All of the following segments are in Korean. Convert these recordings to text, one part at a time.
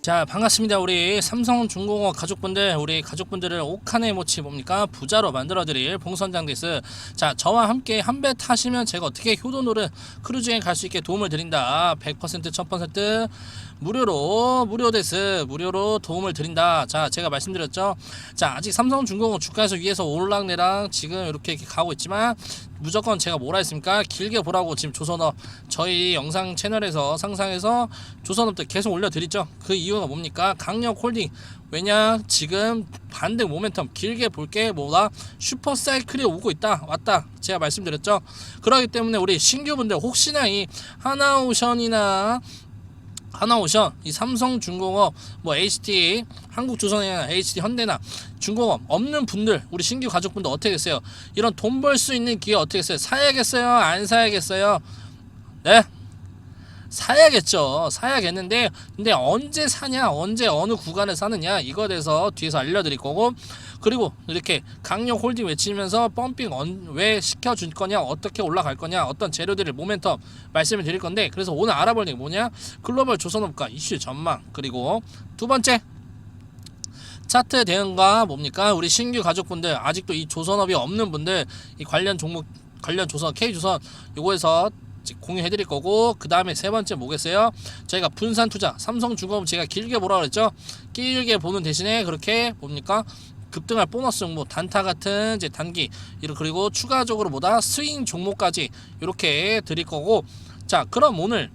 자 반갑습니다. 우리 삼성중공업 가족분들 우리 가족분들을 옥한의 모치 뭡니까? 부자로 만들어드릴 봉선장 데스. 자 저와 함께 한 배 타시면 제가 어떻게 효도노를 크루즈여행 갈 수 있게 도움을 드린다. 100% 1000% 무료로 무료 데스 무료로 도움을 드린다. 자 제가 말씀드렸죠? 자 아직 삼성중공업 주가에서 위에서 올락내랑 지금 이렇게, 이렇게 가고 있지만 무조건 제가 뭐라 했습니까? 길게 보라고 지금 조선업 저희 영상 채널에서 상상해서 조선업들 계속 올려드리죠. 그 이유가 뭡니까? 강력 홀딩. 왜냐? 지금 반등 모멘텀 길게 볼 게 뭐다? 슈퍼 사이클이 오고 있다. 왔다. 제가 말씀드렸죠? 그렇기 때문에 우리 신규분들 혹시나 이 하나오션이나 하나오션, 이 삼성중공업, 뭐 HT, 한국조선이나 HT 현대나 중공업 없는 분들, 우리 신규 가족분들 어떻게 됐어요? 이런 돈 벌 수 있는 기회 어떻게 됐어요? 사야겠어요? 안 사야겠어요? 네? 사야겠죠. 사야겠는데, 근데 언제 사냐, 언제 어느 구간에 사느냐, 이거에 대해서 뒤에서 알려드릴 거고, 그리고 이렇게 강력 홀딩 외치면서 펌핑 언, 왜 시켜줄 거냐, 어떻게 올라갈 거냐, 어떤 재료들을 모멘텀 말씀을 드릴 건데, 그래서 오늘 알아볼 게 뭐냐, 글로벌 조선업과 이슈 전망, 그리고 두 번째, 차트 대응과 뭡니까? 우리 신규 가족분들 아직도 이 조선업이 없는 분들 이 관련 종목 관련 조선 K 조선 요거에서 이제 공유해 드릴 거고 그 다음에 세 번째 뭐겠어요? 저희가 분산 투자 삼성중공업 제가 길게 보라 그랬죠? 길게 보는 대신에 그렇게 뭡니까? 급등할 보너스 종목 단타 같은 이제 단기 그리고 추가적으로 뭐다? 스윙 종목까지 이렇게 드릴 거고. 자 그럼 오늘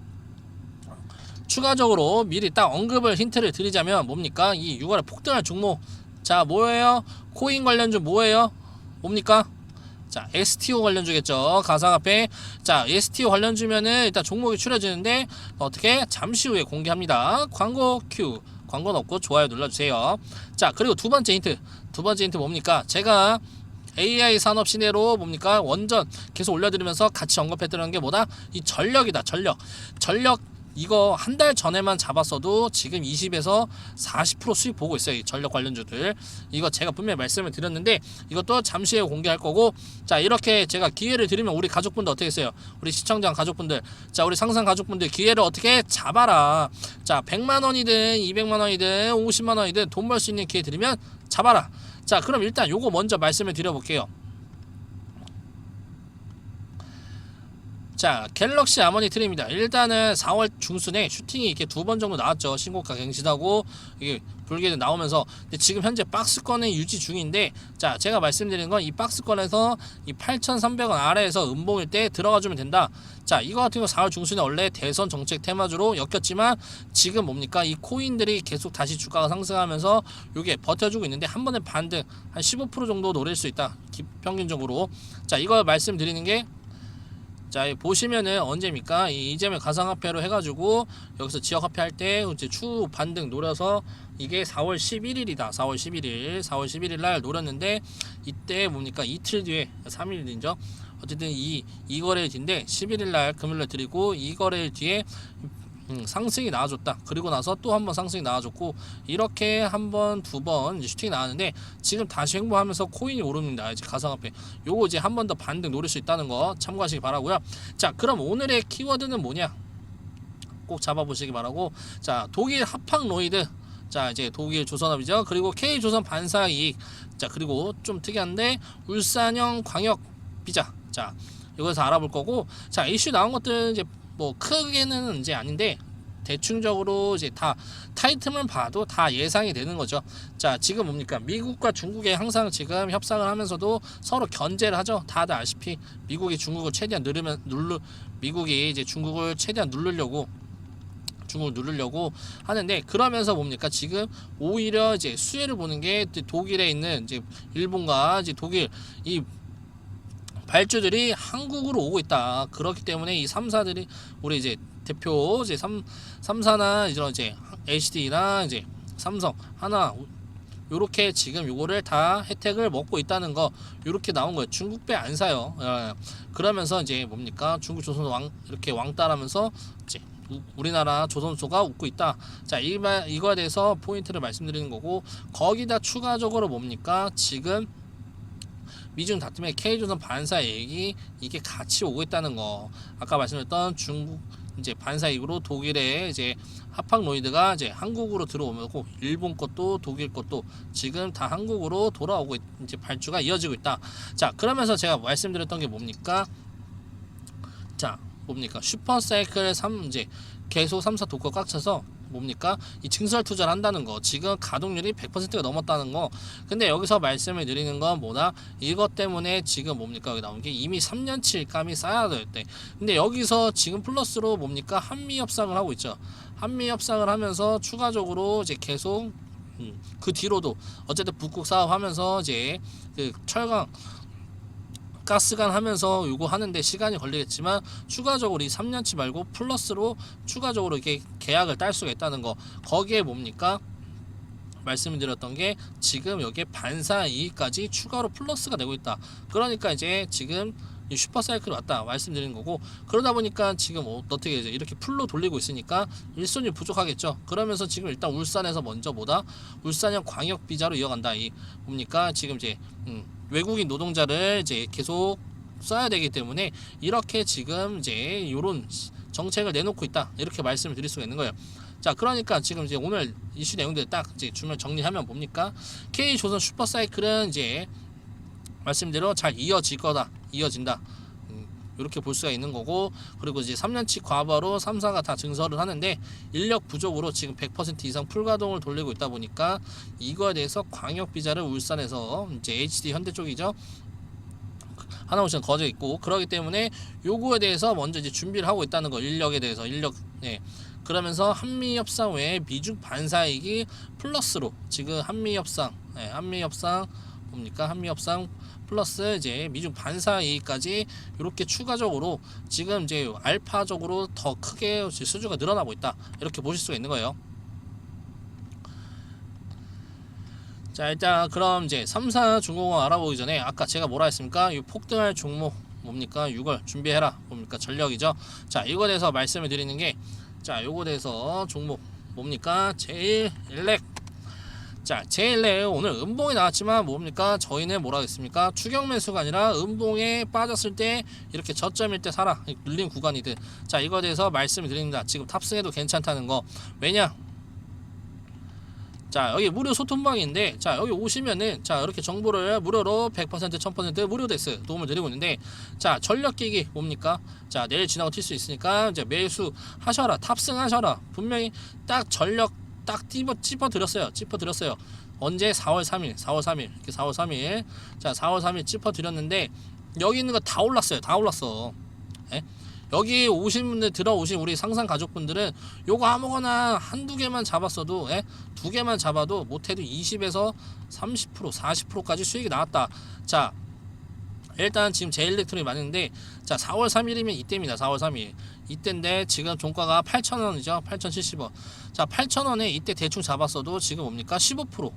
추가적으로 미리 딱 언급을 힌트를 드리자면 뭡니까? 이 6월에 폭등할 종목. 자 뭐예요? 코인 관련주 뭐예요? 뭡니까? 자 STO 관련주겠죠. 가상화폐. 자 STO 관련주면은 일단 종목이 추려지는데 어떻게? 잠시 후에 공개합니다. 광고 큐 광고는 없고 좋아요 눌러주세요. 자 그리고 두 번째 힌트 두 번째 힌트 뭡니까 제가 AI 산업 시대로 뭡니까 원전 계속 올려드리면서 같이 언급했던 게 뭐다 이 전력이다 전력 전력 이거 한 달 전에만 잡았어도 지금 20에서 40% 수익 보고 있어요. 이 전력 관련주들. 이거 제가 분명히 말씀을 드렸는데 이것도 잠시 후에 공개할 거고 자, 이렇게 제가 기회를 드리면 우리 가족분들 어떻게 했어요? 우리 시청자 가족분들. 자, 우리 상상 가족분들 기회를 어떻게 잡아라. 자, 100만 원이든 200만 원이든 50만 원이든 돈 벌 수 있는 기회 드리면 잡아라. 자, 그럼 일단 요거 먼저 말씀을 드려 볼게요. 자 갤럭시 아머니 트림입니다. 일단은 4월 중순에 슈팅이 이렇게 두 번 정도 나왔죠. 신고가 갱신하고 이게 불게 나오면서. 지금 현재 박스권에 유지 중인데 자 제가 말씀드리는 건이 박스권에서 이 8,300원 아래에서 음봉일 때 들어가 주면 된다. 자 이거 같은 거 4월 중순에 원래 대선 정책 테마주로 엮였지만 지금 뭡니까? 이 코인들이 계속 다시 주가가 상승하면서 이게 버텨주고 있는데 한 번에 반등 한 15% 정도 노릴 수 있다. 기- 평균적으로. 자 이거 말씀드리는 게 자, 이 보시면은 언제입니까? 이 이재명 가상화폐로 해가지고 여기서 지역화폐 할 때 이제 추 반등 노려서 이게 4월 11일이다. 4월 11일, 4월 11일 날 노렸는데 이때 뭡니까? 이틀 뒤에 3일 뒤죠. 어쨌든 이 이 거래일 뒤인데 11일 날 금요일날 드리고 이 거래일 뒤에 음, 상승이 나와줬다. 그리고 나서 또 한 번 상승이 나와줬고 이렇게 한 번, 두 번 슈팅이 나왔는데 지금 다시 횡보하면서 코인이 오릅니다. 이제 가상화폐. 요거 이제 한 번 더 반등 노릴 수 있다는 거 참고하시기 바라고요. 자, 그럼 오늘의 키워드는 뭐냐? 꼭 잡아보시기 바라고. 자, 독일 합학 로이드. 자, 이제 독일 조선업이죠. 그리고 K 조선 반사 이익. 자, 그리고 좀 특이한데 울산형 광역 비자. 자, 이거에서 알아볼 거고. 자, 이슈 나온 것들은 이제 뭐 크게는 이제 아닌데 대충적으로 이제 다 타이틀만 봐도 다 예상이 되는 거죠. 자, 지금 뭡니까? 미국과 중국에 항상 지금 협상을 하면서도 서로 견제를 하죠. 다들 아시피 미국이 중국을 최대한 누르면 누르 미국이 이제 중국을 최대한 누르려고 중국을 누르려고 하는데 그러면서 뭡니까 지금 오히려 이제 수혜를 보는 게 독일에 있는 이제 일본과 이제 독일 이 발주들이 한국으로 오고 있다. 그렇기 때문에 이 3사들이 우리 이제 대표 이제 3 3사나 이런 이제 HD나 이제 삼성 하나 요렇게 지금 요거를 다 혜택을 먹고 있다는 거 요렇게 나온 거예요. 중국 배 안 사요. 예. 그러면서 이제 뭡니까? 중국 조선 왕 이렇게 왕따라면서 이제 우- 우리나라 조선소가 웃고 있다. 자, 이 말 이거에 대해서 포인트를 말씀드리는 거고 거기다 추가적으로 뭡니까? 지금 미중 다툼의 K조선 반사 얘기 이게 같이 오고 있다는 거 아까 말씀드렸던 중국 이제 반사익으로 독일의 이제 하팍로이드가 이제 한국으로 들어오고 일본 것도 독일 것도 지금 다 한국으로 돌아오고 있- 이제 발주가 이어지고 있다. 자 그러면서 제가 말씀드렸던 게 뭡니까? 자 뭡니까 슈퍼사이클 3 이제 계속 3사 독거 꽉 차서 뭡니까? 이 증설 투자를 한다는 거. 지금 가동률이 100%가 넘었다는 거. 근데 여기서 말씀을 드리는 건 뭐다? 이것 때문에 지금 뭡니까? 여기 나온 게 이미 3년치 일감이 쌓여야 될때. 근데 여기서 지금 플러스로 뭡니까? 한미 협상을 하고 있죠. 한미 협상을 하면서 추가적으로 이제 계속 음, 그 뒤로도 어쨌든 북극 사업하면서 이제 그 철강 가스관 하면서 요거 하는데 시간이 걸리겠지만 추가적으로 이 3년치 말고 플러스로 추가적으로 이렇게 계약을 딸 수가 있다는 거. 거기에 뭡니까? 말씀드렸던 게 지금 여기에 반사 이익까지 추가로 플러스가 되고 있다. 그러니까 이제 지금 이 슈퍼사이클이 왔다 말씀드리는 거고 그러다 보니까 지금 어- 어떻게 이제 이렇게 풀로 돌리고 있으니까 일손이 부족하겠죠. 그러면서 지금 일단 울산에서 먼저 뭐다 울산형 광역 비자로 이어간다. 이 뭡니까? 지금 이제 음, 외국인 노동자를 이제 계속 써야 되기 때문에 이렇게 지금 이제 요런 정책을 내놓고 있다. 이렇게 말씀을 드릴 수가 있는 거예요. 자 그러니까 지금 이제 오늘 이슈 내용들 딱 이제 주면 정리하면 뭡니까? K 조선 슈퍼사이클은 이제 말씀대로 잘 이어질 거다 이어진다 음, 이렇게 볼 수가 있는 거고 그리고 이제 3년치 과거로 3사가 다 증설을 하는데 인력 부족으로 지금 100% 이상 풀가동을 돌리고 있다 보니까 이거에 대해서 광역 비자를 울산에서 이제 HD 현대 쪽이죠. 하나오션 거져 있고 그러기 때문에 요거에 대해서 먼저 이제 준비를 하고 있다는 거 인력에 대해서 인력 네. 그러면서 한미 협상 외에 미중 반사이익이 플러스로 지금 한미 협상 네, 한미 협상 뭡니까 한미 협상 플러스 이제 미중 반사 이익까지 이렇게 추가적으로 지금 이제 알파적으로 더 크게 수주가 늘어나고 있다 이렇게 보실 수가 있는 거예요. 자 일단 그럼 이제 3사 중공업 알아보기 전에 아까 제가 뭐라 했습니까? 이 폭등할 종목 뭡니까? 6월 준비해라 뭡니까? 전력이죠. 자 이거 대해서 말씀을 드리는 게 자 요거 대해서 종목 뭡니까? 제일 일렉 자 제일렉 오늘 음봉이 나왔지만 뭡니까? 저희는 뭐라 했습니까? 추격 매수가 아니라 음봉에 빠졌을 때 이렇게 저점일 때 사라 눌린 구간이든 자 이거 대해서 말씀을 드립니다. 지금 탑승해도 괜찮다는 거 왜냐? 자 여기 무료 소통방인데 자 여기 오시면은 자 이렇게 정보를 무료로 100% 1000% 무료 데스 도움을 드리고 있는데 자 전력기기 뭡니까 자 내일 지나고 튈 수 있으니까 이제 매수 하셔라 탑승하셔라 분명히 딱 전력 딱 찝어 찝어 드렸어요. 찝어 드렸어요. 언제? 4월 3일. 4월 3일. 이렇게 4월 3일. 자 4월 3일 찝어 드렸는데 여기 있는 거 다 올랐어요. 다 올랐어. 예? 여기 오신 분들 들어오신 우리 상상 가족분들은 요거 아무거나 한두 개만 잡았어도 예? 두 개만 잡아도 못해도 20에서 30% 40%까지 수익이 나왔다. 자 일단 지금 제일렉트론이 많은데 자 4월 3일이면 이때입니다. 4월 3일 이때인데 지금 종가가 8,000원이죠. 8,070원. 자 8,000원에 이때 대충 잡았어도 지금 뭡니까 15%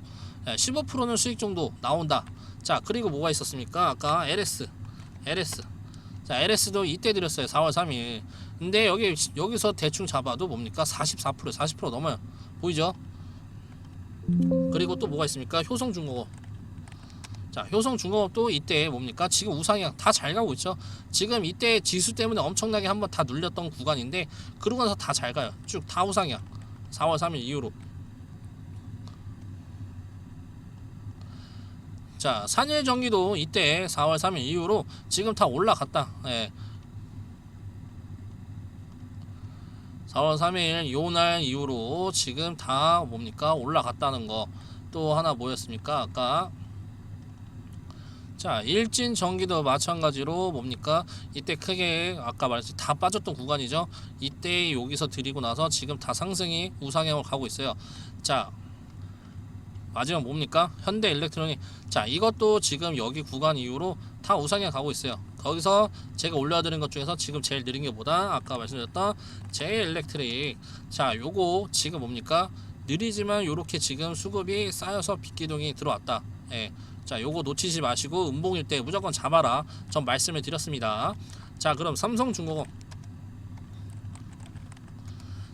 예, 15%는 수익 정도 나온다. 자 그리고 뭐가 있었습니까? 아까 LS LS 자 LS도 이때 드렸어요. 4월 3일. 근데 여기 여기서 대충 잡아도 뭡니까 44% 40% 넘어요. 보이죠? 그리고 또 뭐가 있습니까? 효성중공업. 자, 효성 중공업도 이때 뭡니까? 지금 우상향 다 잘 가고 있죠. 지금 이때 지수 때문에 엄청나게 한번 다 눌렸던 구간인데 그러고 나서 다 잘 가요. 쭉 다 우상향. 4월 3일 이후로. 자, 산일 전기도 이때 4월 3일 이후로 지금 다 올라갔다. 예. 4월 3일 요날 이후로 지금 다 뭡니까 올라갔다는 거 또 하나 뭐였습니까 아까 자 일진 전기도 마찬가지로 뭡니까? 이때 크게 아까 말했듯이 다 빠졌던 구간이죠. 이때 여기서 드리고 나서 지금 다 상승이 우상향으로 가고 있어요. 자 마지막 뭡니까? 현대 일렉트로닉. 자 이것도 지금 여기 구간 이후로 다 우상향 가고 있어요. 거기서 제가 올려드린 것 중에서 지금 제일 느린 게 뭐다 아까 말씀드렸던 제일 일렉트릭 자 요거 지금 뭡니까? 느리지만 요렇게 지금 수급이 쌓여서 빗기둥이 들어왔다. 예. 자 요거 놓치지 마시고 음봉일 때 무조건 잡아라. 전 말씀을 드렸습니다. 자 그럼 삼성중공업.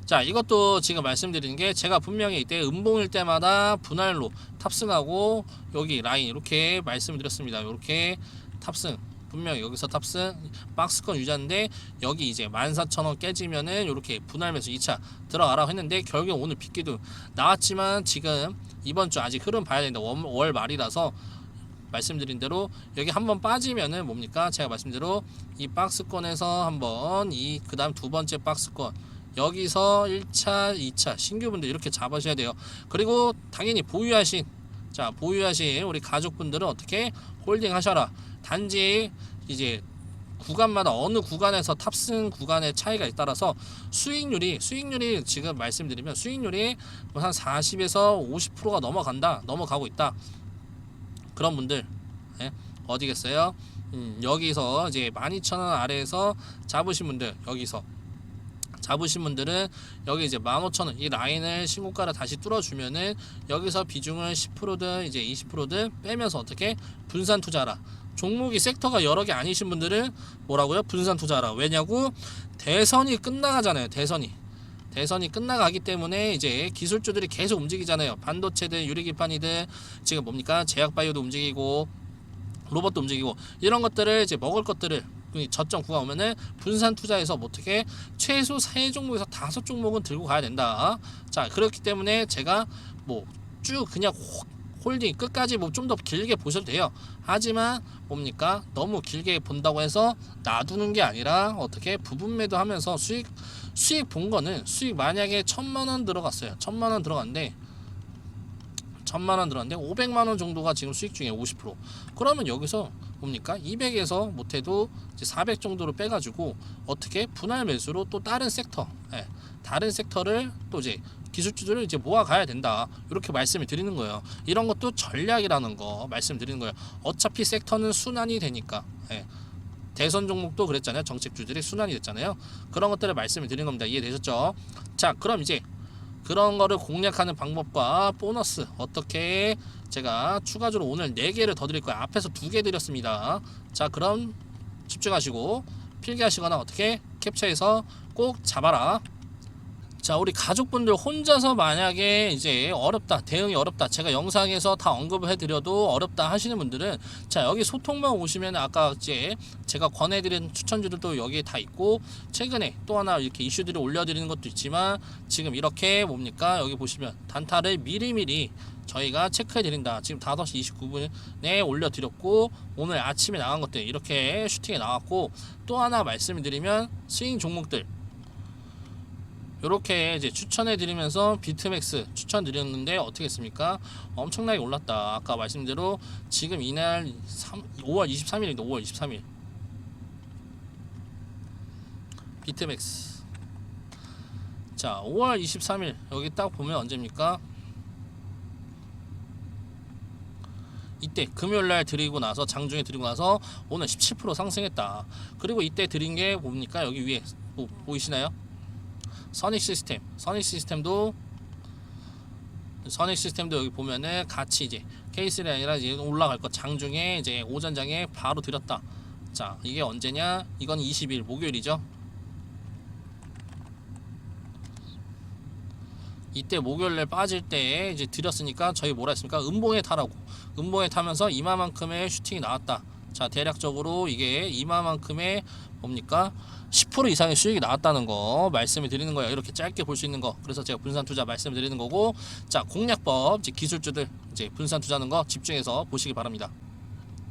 자 이것도 지금 말씀드리는 게 제가 분명히 이때 음봉일 때마다 분할로 탑승하고 여기 라인 이렇게 말씀을 드렸습니다. 이렇게 탑승. 분명 여기서 탑승. 박스권 유지하는데 여기 이제 14,000원 깨지면은 이렇게 분할 매수 2차 들어가라고 했는데 결국 오늘 빗기도 나왔지만 지금 이번 주 아직 흐름 봐야 된다. 월, 월 말이라서 말씀드린 대로 여기 한번 빠지면은 뭡니까 제가 말씀대로 이 박스권에서 한번 이 그다음 두 번째 박스권 여기서 1차, 2차 신규분들 이렇게 잡으셔야 돼요. 그리고 당연히 보유하신 자 보유하신 우리 가족분들은 어떻게 홀딩 하셔라. 단지 이제 구간마다 어느 구간에서 탑승 구간의 차이가 따라서 수익률이 수익률이 지금 말씀드리면 수익률이 뭐한 40에서 50%가 넘어간다 넘어가고 있다 그런 분들 예? 어디겠어요? 음, 여기서 이제 12,000원 아래에서 잡으신 분들 여기서 잡으신 분들은 여기 이제 15,000원 이 라인을 신고가를 다시 뚫어주면은 여기서 비중을 10%든 이제 20%든 빼면서 어떻게 분산 투자라 종목이 섹터가 여러 개 아니신 분들은 뭐라고요? 분산 투자라 왜냐고 대선이 끝나가잖아요 대선이 대선이 끝나가기 때문에 이제 기술주들이 계속 움직이잖아요 반도체든 유리기판이든 지금 뭡니까 제약바이오도 움직이고 로봇도 움직이고 이런 것들을 이제 먹을 것들을 그 저점 구간 오면은 분산 투자해서 뭐 어떻게 최소 세 종목에서 다섯 종목은 들고 가야 된다. 자 그렇기 때문에 제가 뭐 쭉 그냥 호- 홀딩 끝까지 뭐 좀 더 길게 보셔도 돼요. 하지만 뭡니까 너무 길게 본다고 해서 놔두는 게 아니라 어떻게 부분 매도하면서 수익 수익 본 거는 수익 만약에 천만 원 들어갔어요. 천만 원 들어갔는데 천만 원 들었는데 500만 원 정도가 지금 수익 중에 50% 그러면 여기서 뭡니까? 200에서 못해도 이제 400 정도로 빼가지고 어떻게 분할 매수로 또 다른 섹터 예, 다른 섹터를 또 이제 기술주들을 이제 모아가야 된다. 이렇게 말씀을 드리는 거예요. 이런 것도 전략이라는 거 말씀드리는 거예요. 어차피 섹터는 순환이 되니까 예. 대선 종목도 그랬잖아요 정책 주들이 순환이 됐잖아요 그런 것들을 말씀을 드리는 겁니다 이해되셨죠 자 그럼 이제 그런 거를 공략하는 방법과 보너스 어떻게 제가 추가적으로 오늘 4개를 더 드릴 거예요. 앞에서 2개 드렸습니다. 자, 그럼 집중하시고 필기하시거나 어떻게 캡처해서 꼭 잡아라. 자, 우리 가족분들 혼자서 만약에 이제 어렵다, 대응이 어렵다, 제가 영상에서 다 언급을 해드려도 어렵다 하시는 분들은 자, 여기 소통만 오시면 아까 이제 제가 권해드린 추천주들도 여기에 다 있고 최근에 또 하나 이렇게 이슈들을 올려드리는 것도 있지만 지금 이렇게 뭡니까? 여기 보시면 단타를 미리미리 저희가 체크해 드린다. 지금 5시 29분에 올려드렸고 오늘 아침에 나간 것들 이렇게 슈팅에 나왔고 또 하나 말씀을 드리면 스윙 종목들 이렇게 이제 추천해 드리면서 비트맥스 추천 드렸는데 어떻게 했습니까? 엄청나게 올랐다. 아까 말씀대로 지금 이날 3, 5월 23일인데 5월 23일. 비트맥스. 자 5월 23일. 여기 딱 보면 언제입니까? 이때 금요일 날 드리고 나서 장중에 드리고 나서 오늘 17% 상승했다. 그리고 이때 드린 게 뭡니까? 여기 위에 뭐, 보이시나요 선익 시스템 선익 시스템도 선익 시스템도 여기 보면은 같이 이제 케이스가 아니라 이제 올라갈 거 장중에 이제 오전장에 바로 드렸다 자 이게 언제냐 이건 20일 목요일이죠 이때 목요일날 빠질 때 이제 드렸으니까 저희 뭐라 했습니까? 음봉에 타라고. 음봉에 타면서 이마만큼의 슈팅이 나왔다. 자, 대략적으로 이게 이마만큼의 뭡니까? 10% 이상의 수익이 나왔다는 거 말씀을 드리는 거예요. 이렇게 짧게 볼 수 있는 거. 그래서 제가 분산 투자 말씀을 드리는 거고, 자, 공략법, 이제 기술주들 이제 분산 투자하는 거 집중해서 보시기 바랍니다.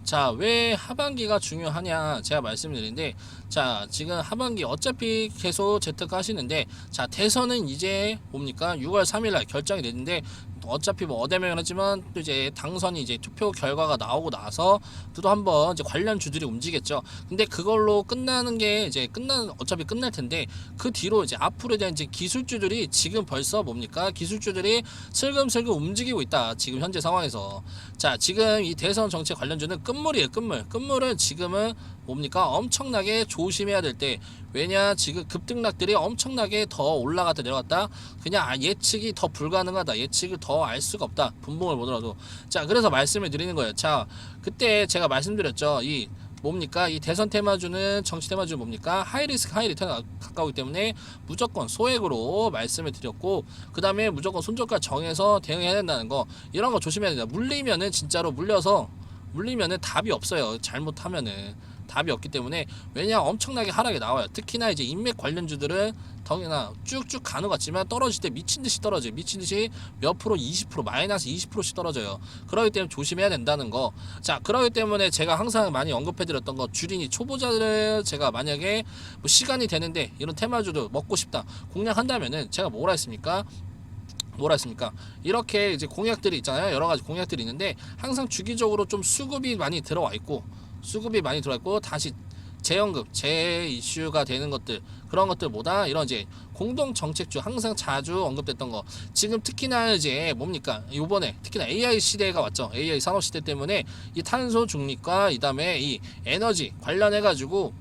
자, 왜 하반기가 중요하냐? 제가 말씀드리는데, 자, 지금 하반기 어차피 계속 재테크 하시는데, 자, 대선은 이제 뭡니까? 6월 3일날 결정이 됐는데, 어차피 뭐 어대명을 하지만 또 이제 당선이 이제 투표 결과가 나오고 나서 또 한번 이제 관련 주들이 움직였죠. 근데 그걸로 끝나는 게 이제 끝난 어차피 끝날 텐데 그 뒤로 이제 앞으로 대한 이제 기술주들이 지금 벌써 뭡니까? 기술주들이 슬금슬금 움직이고 있다. 지금 현재 상황에서 자 지금 이 대선 정책 관련주는 끝 물이에요. 끝물. 끝물은 지금은 뭡니까? 엄청나게 조심해야 될 때. 왜냐 지금 급등락들이 엄청나게 더 올라갔다 내려갔다. 그냥 아, 예측이 더 불가능하다. 예측을 더 알 수가 없다. 분봉을 보더라도. 자 그래서 말씀을 드리는 거예요. 자 그때 제가 말씀드렸죠. 이 뭡니까? 이 대선 테마주는 정치 테마주 뭡니까? 하이 리스크 하이 리턴 가까우기 때문에 무조건 소액으로 말씀을 드렸고 그 다음에 무조건 손절가 정해서 대응해야 된다는 거. 이런 거 조심해야 된다. 물리면은 진짜로 물려서 물리면은 답이 없어요 잘못하면은 답이 없기 때문에 왜냐 엄청나게 하락이 나와요. 특히나 이제 인맥 관련주들은 더나 쭉쭉 가는 것 같지만 떨어질 때 미친 듯이 떨어져요. 미친 듯이 몇 프로, 20% 마이너스 20%씩 떨어져요. 그러기 때문에 조심해야 된다는 거. 자, 그러기 때문에 제가 항상 많이 언급해드렸던 거 주린이 초보자들 제가 만약에 뭐 시간이 되는데 이런 테마주도 먹고 싶다 공략한다면은 제가 뭐라 했습니까? 뭐라 했습니까? 이렇게 이제 공약들이 있잖아요. 여러 가지 공약들이 있는데 항상 주기적으로 좀 수급이 많이 들어와 있고 수급이 많이 들어와 있고 다시 재연금, 재 이슈가 되는 것들 그런 것들보다 이런 이제 공동 정책주 항상 자주 언급됐던 거 지금 특히나 이제 뭡니까 요번에 특히나 AI 시대가 왔죠 AI 산업 시대 때문에 이 탄소 중립과 이 다음에 이 에너지 관련해 가지고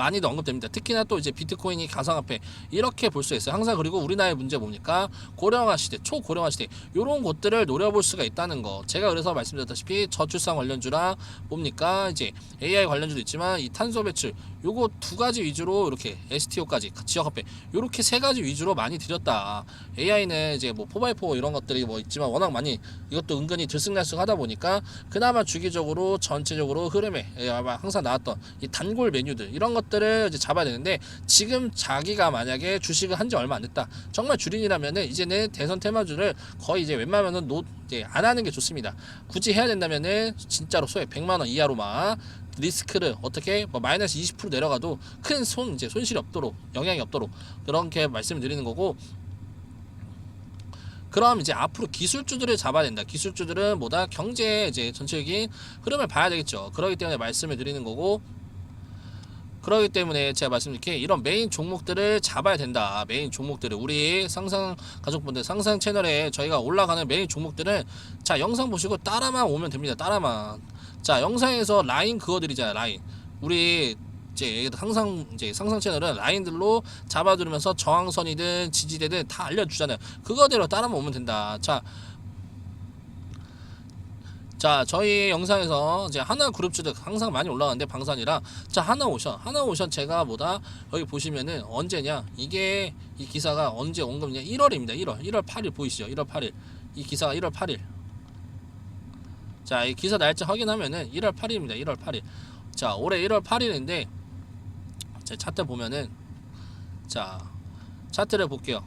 많이도 언급됩니다. 특히나 또 이제 비트코인이 가상화폐 이렇게 볼 수 있어요. 항상 그리고 우리나라의 문제 뭡니까? 고령화 시대, 초고령화 시대 이런 곳들을 노려볼 수가 있다는 거. 제가 그래서 말씀드렸다시피 저출산 관련주랑 뭡니까? 이제 AI 관련주도 있지만 이 탄소 배출 요거 두 가지 위주로 이렇게 STO까지 지역 화폐 요렇게 세 가지 위주로 많이 드렸다. AI는 이제 뭐 4x4 이런 것들이 뭐 있지만 워낙 많이 이것도 은근히 들쑥날쑥하다 보니까 그나마 주기적으로 전체적으로 흐름에 예, 아마 항상 나왔던 이 단골 메뉴들 이런 것들을 이제 잡아야 되는데 지금 자기가 만약에 주식을 한 지 얼마 안 됐다 정말 주린이라면은 이제는 대선 테마주를 거의 이제 웬만하면은 노, 이제 안 하는 게 좋습니다 굳이 해야 된다면은 진짜로 소액 100만 원 이하로만 리스크를 어떻게 뭐 마이너스 20% 내려가도 큰 손 이제 손실이 없도록 영향이 없도록 그렇게 말씀을 드리는 거고 그럼 이제 앞으로 기술주들을 잡아야 된다. 기술주들은 뭐다 경제 이제 전체적인 흐름을 봐야 되겠죠. 그렇기 때문에 말씀을 드리는 거고 그렇기 때문에 제가 말씀드릴게 이런 메인 종목들을 잡아야 된다. 메인 종목들을 우리 상상 가족분들 상상 채널에 저희가 올라가는 메인 종목들은 자 영상 보시고 따라만 오면 됩니다. 따라만 자 영상에서 라인 그어드리잖아요. 라인 우리 이제 항상 이제 상상 채널은 라인들로 잡아두면서 저항선이든 지지대든 다 알려주잖아요. 그거대로 따라만 오면 된다. 자. 자, 저희 영상에서 이제 하나 그룹 주들 항상 많이 올라가는데 방산이라 자, 하나 오션. 하나 오션 제가 뭐다 여기 보시면은 언제냐? 이게 이 기사가 언제 온 겁니까? 1월입니다. 1월. 1월 8일 보이시죠? 1월 8일. 이 기사가 1월 8일. 자, 이 기사 날짜 확인하면은 1월 8일입니다. 1월 8일. 자, 올해 1월 8일인데 자, 차트 보면은 자, 차트를 볼게요.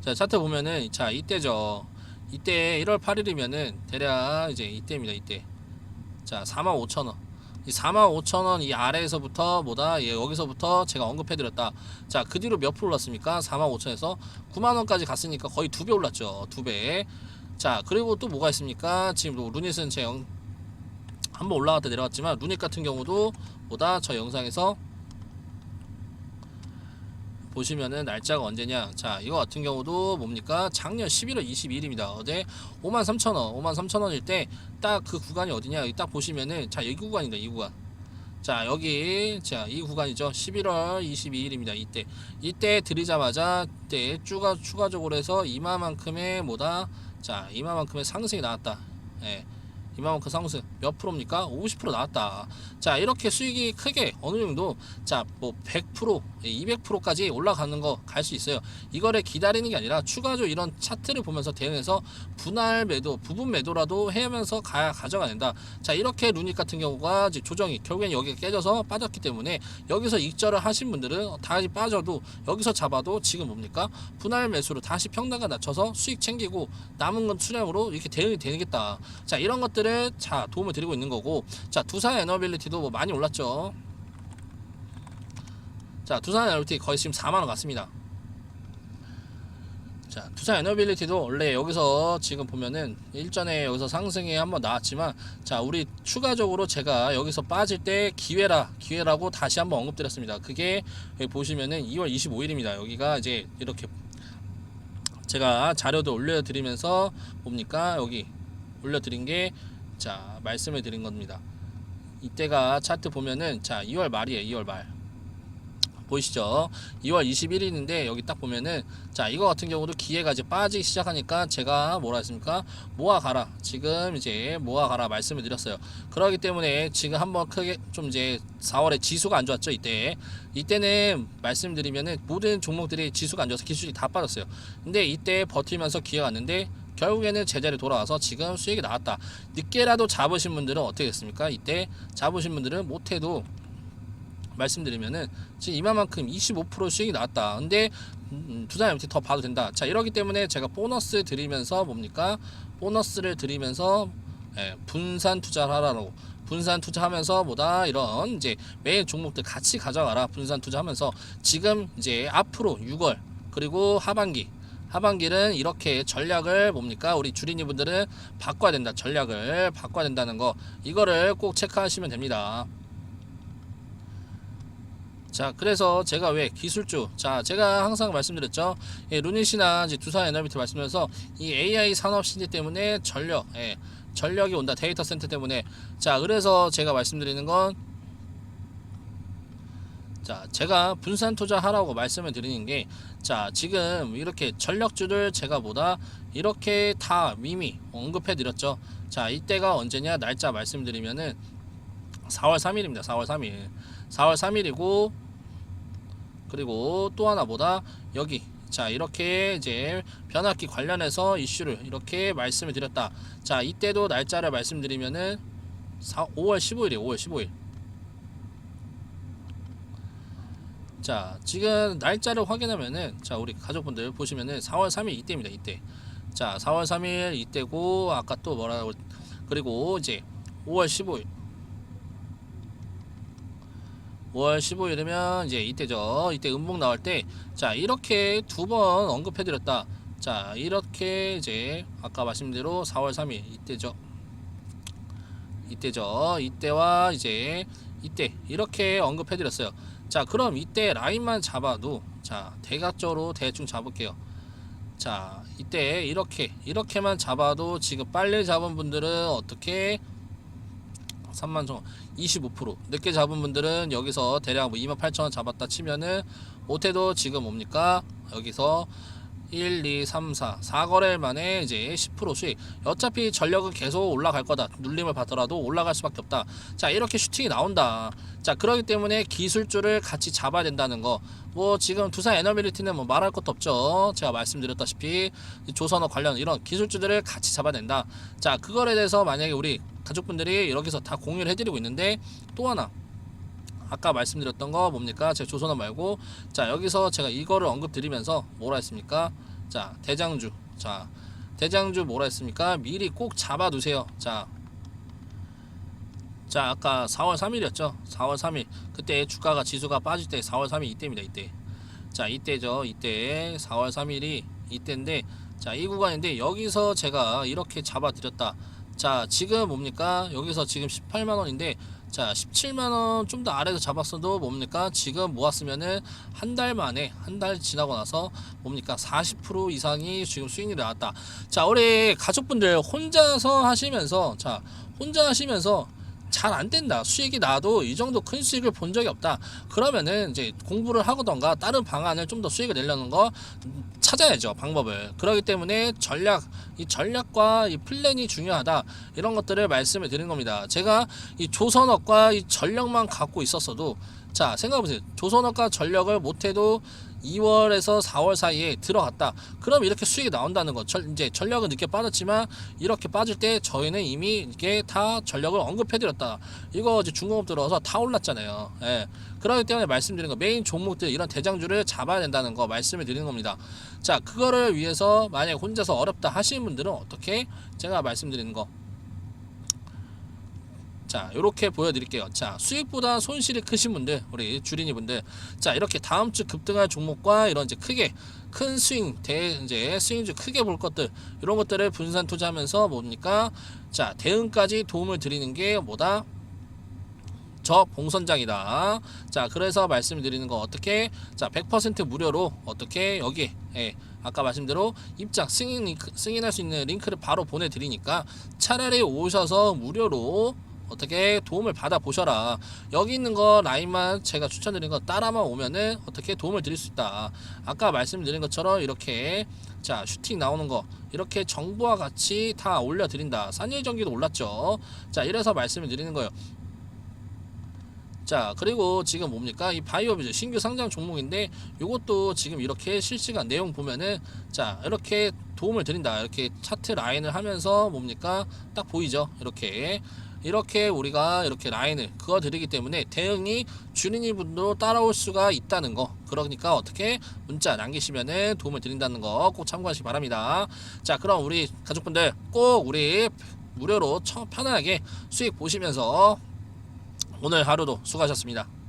자, 차트 보면은 자, 이때죠. 이때 1월 8일이면은 대략 이제 이때입니다. 이때. 자, 45,000원. 이 45,000원 이 아래에서부터 뭐다? 예, 여기서부터 제가 언급해 드렸다. 자, 그 뒤로 몇 프로 올랐습니까? 45,000에서 9만 원까지 갔으니까 거의 두 배 올랐죠. 두 배. 자, 그리고 또 뭐가 있습니까? 지금 뭐 루닛은 제 영, 한번 올라갔다 내려왔지만 루닛 같은 경우도 뭐다? 저 영상에서 보시면은 날짜가 언제냐? 자 이거 같은 경우도 뭡니까? 작년 11월 22일입니다. 어제 53,000원 53,000원일 때 딱 그 구간이 어디냐? 여기 딱 보시면은 자 여기 구간입니다 이 구간. 자 여기 자 이 구간이죠. 11월 22일입니다 이때. 이때 들이자마자 이때 추가 추가적으로 해서 이마만큼의 뭐다? 자 이마만큼의 상승이 나왔다. 예. 이만큼 상승 몇 프로입니까? 50% 나왔다. 자 이렇게 수익이 크게 어느 정도 자뭐 100% 200%까지 올라가는 거 갈 수 있어요. 이거를 기다리는 게 아니라 추가적으로 이런 차트를 보면서 대응해서 분할 매도, 부분 매도라도 해면서 가, 가져가야 된다. 자 이렇게 루닛 같은 경우가 이제 조정이 결국엔 여기가 깨져서 빠졌기 때문에 여기서 익절을 하신 분들은 다시 빠져도 여기서 잡아도 지금 뭡니까? 분할 매수로 다시 평단가 낮춰서 수익 챙기고 남은 건 수량으로 이렇게 대응이 되겠다. 자 이런 것들 을자 도움을 드리고 있는 거고 자 두산 에너빌리티도 뭐 많이 올랐죠. 자 두산 에너빌리티 거의 지금 4만 원 갔습니다. 자 두산 에너빌리티도 원래 여기서 지금 보면은 일전에 여기서 상승이 한번 나왔지만 자 우리 추가적으로 제가 여기서 빠질 때 기회라 기회라고 다시 한번 언급드렸습니다. 그게 여기 보시면은 2월 25일입니다. 여기가 이제 이렇게 제가 자료도 올려드리면서 뭡니까 여기 올려드린 게 자 말씀을 드린 겁니다. 이때가 차트 보면은 자 2월 말이에요. 2월 말 보이시죠? 2월 21일인데 여기 딱 보면은 자 이거 같은 경우도 기회가 이제 빠지기 시작하니까 제가 뭐라 했습니까? 모아가라 지금 이제 모아가라 말씀을 드렸어요. 그러기 때문에 지금 한번 크게 좀 이제 4월에 지수가 안 좋았죠 이때 이때는 말씀드리면은 모든 종목들이 지수가 안 좋아서 기술이 다 빠졌어요. 근데 이때 버티면서 기회가 왔는데 결국에는 제자리 돌아와서 지금 수익이 나왔다. 늦게라도 잡으신 분들은 어떻게 됐습니까? 이때 잡으신 분들은 못해도 말씀드리면은 지금 이만큼 25% 수익이 나왔다. 근데 음, 두 사람 밑에 더 봐도 된다. 자 이러기 때문에 제가 보너스 드리면서 뭡니까? 보너스를 드리면서 예, 분산 투자를 하라고. 분산 투자하면서 뭐다 이런 이제 매일 종목들 같이 가져가라. 분산 투자하면서 지금 이제 앞으로 6월 그리고 하반기 하반기는 이렇게 전략을 뭡니까? 우리 주린이 분들은 바꿔야 된다. 전략을 바꿔야 된다는 거. 이거를 꼭 체크하시면 됩니다. 자 그래서 제가 왜 기술주? 자 제가 항상 말씀드렸죠. 예, 루닛이나 두산 에너비티 말씀드려서 이 AI 산업 시대 때문에 전력 예, 전력이 온다. 데이터 센터 때문에. 자 그래서 제가 말씀드리는 건 자, 제가 분산 투자하라고 말씀을 드리는 게, 자, 지금 이렇게 전력주를 제가 보다 이렇게 다 미미 언급해 드렸죠. 자, 이때가 언제냐? 날짜 말씀드리면은 4월 3일입니다. 4월 3일. 4월 3일이고, 그리고 또 하나보다 여기, 자, 이렇게 이제 변압기 관련해서 이슈를 이렇게 말씀을 드렸다. 자, 이때도 날짜를 말씀드리면은 4, 5월 15일이에요. 5월 15일. 자 지금 날짜를 확인하면은 자 우리 가족분들 보시면은 4월 3일 이때입니다 이때. 자 4월 3일 이때고 아까 또 뭐라고 그리고 이제 5월 15일. 5월 15일이면 이제 이때죠. 이때 음봉 나올 때 자 이렇게 두 번 언급해 드렸다. 자 이렇게 이제 아까 말씀대로 4월 3일 이때죠. 이때죠. 이때와 이제 이때 이렇게 언급해 드렸어요 자 그럼 이때 라인만 잡아도 자 대각적으로 대충 잡을게요. 자 이때 이렇게 이렇게만 잡아도 지금 빨리 잡은 분들은 어떻게? 3만 정25% 늦게 잡은 분들은 여기서 대략 뭐 28,000원 잡았다 치면은 못해도 지금 뭡니까? 여기서 1, 2, 3, 4 4거래일 만에 이제 10% 수익 어차피 전력은 계속 올라갈 거다. 눌림을 받더라도 올라갈 수밖에 없다. 자 이렇게 슈팅이 나온다. 자 그러기 때문에 기술주를 같이 잡아야 된다는 거. 뭐 지금 두산 에너빌리티는 뭐 말할 것도 없죠. 제가 말씀드렸다시피 조선업 관련 이런 기술주들을 같이 잡아야 된다. 자 그거에 대해서 만약에 우리 가족분들이 여기서 다 공유를 해드리고 있는데 또 하나 아까 말씀드렸던 거 뭡니까? 제 조선업 말고 자 여기서 제가 이거를 언급드리면서 뭐라 했습니까? 자 대장주 자 대장주 뭐라 했습니까? 미리 꼭 잡아 두세요. 자. 자 아까 4월 3일이었죠 4월 3일 그때 주가가 지수가 빠질 때 4월 3일 이때입니다 이때 자 이때죠 이때 4월 3일이 이때인데 자 이 구간인데 여기서 제가 이렇게 잡아 드렸다 자 지금 뭡니까 여기서 지금 18만원인데 자 17만원 좀 더 아래에서 잡았어도 뭡니까 지금 모았으면은 한 달 만에 한 달 지나고 나서 뭡니까 40% 이상이 지금 수익률이 나왔다 자 우리 가족분들 혼자서 하시면서 자 혼자 하시면서 잘안 된다. 수익이 나도 이 정도 큰 수익을 본 적이 없다. 그러면은 이제 공부를 하거던가 다른 방안을 좀 더 수익을 내려는 거 찾아야죠. 방법을. 그렇기 때문에 전략, 이 전략과 이 플랜이 중요하다. 이런 것들을 말씀을 드린 겁니다. 제가 이 조선업과 이 전력만 갖고 있었어도 자, 생각해보세요. 조선업과 전력을 못해도 2월에서 4월 사이에 들어갔다. 그럼 이렇게 수익이 나온다는 거. 절, 이제 전력은 늦게 빠졌지만 이렇게 빠질 때 저희는 이미 이게 다 전력을 언급해드렸다. 이거 이제 중공업 들어서 다 올랐잖아요. 예. 그렇기 때문에 말씀드린 거 메인 종목들 이런 대장주를 잡아야 된다는 거 말씀을 드리는 겁니다. 자, 그거를 위해서 만약 혼자서 어렵다 하시는 분들은 어떻게 제가 말씀드리는 거. 자, 이렇게 보여드릴게요. 자, 수익보다 손실이 크신 분들, 우리 주린이 분들, 자, 이렇게 다음 주 급등할 종목과 이런 이제 크게 큰 스윙, 대 이제 스윙주 크게 볼 것들, 이런 것들을 분산 투자하면서 뭡니까? 자, 대응까지 도움을 드리는 게 뭐다? 저 봉선장이다. 자, 그래서 말씀드리는 거 어떻게? 자, 100% 무료로 어떻게 여기 예, 아까 말씀대로 입장 승인 링크, 승인할 수 있는 링크를 바로 보내 드리니까 차라리 오셔서 무료로 어떻게 도움을 받아 보셔라. 여기 있는 거 라인만 제가 추천드린 거 따라만 오면은 어떻게 도움을 드릴 수 있다. 아까 말씀드린 것처럼 이렇게 자 슈팅 나오는 거 이렇게 정보와 같이 다 올려드린다. 산일 전기도 올랐죠. 자 이래서 말씀을 드리는 거예요. 자 그리고 지금 뭡니까 이 바이오비즈 신규 상장 종목인데 요것도 지금 이렇게 실시간 내용 보면은 자 이렇게 도움을 드린다 이렇게 차트 라인을 하면서 뭡니까 딱 보이죠 이렇게 이렇게 우리가 이렇게 라인을 그어 드리기 때문에 대응이 주린이 분도 따라올 수가 있다는 거. 그러니까 어떻게 문자 남기시면은 도움을 드린다는 거 꼭 참고하시기 바랍니다. 자 그럼 우리 가족분들 꼭 우리 무료로 처, 편안하게 수익 보시면서 오늘 하루도 수고하셨습니다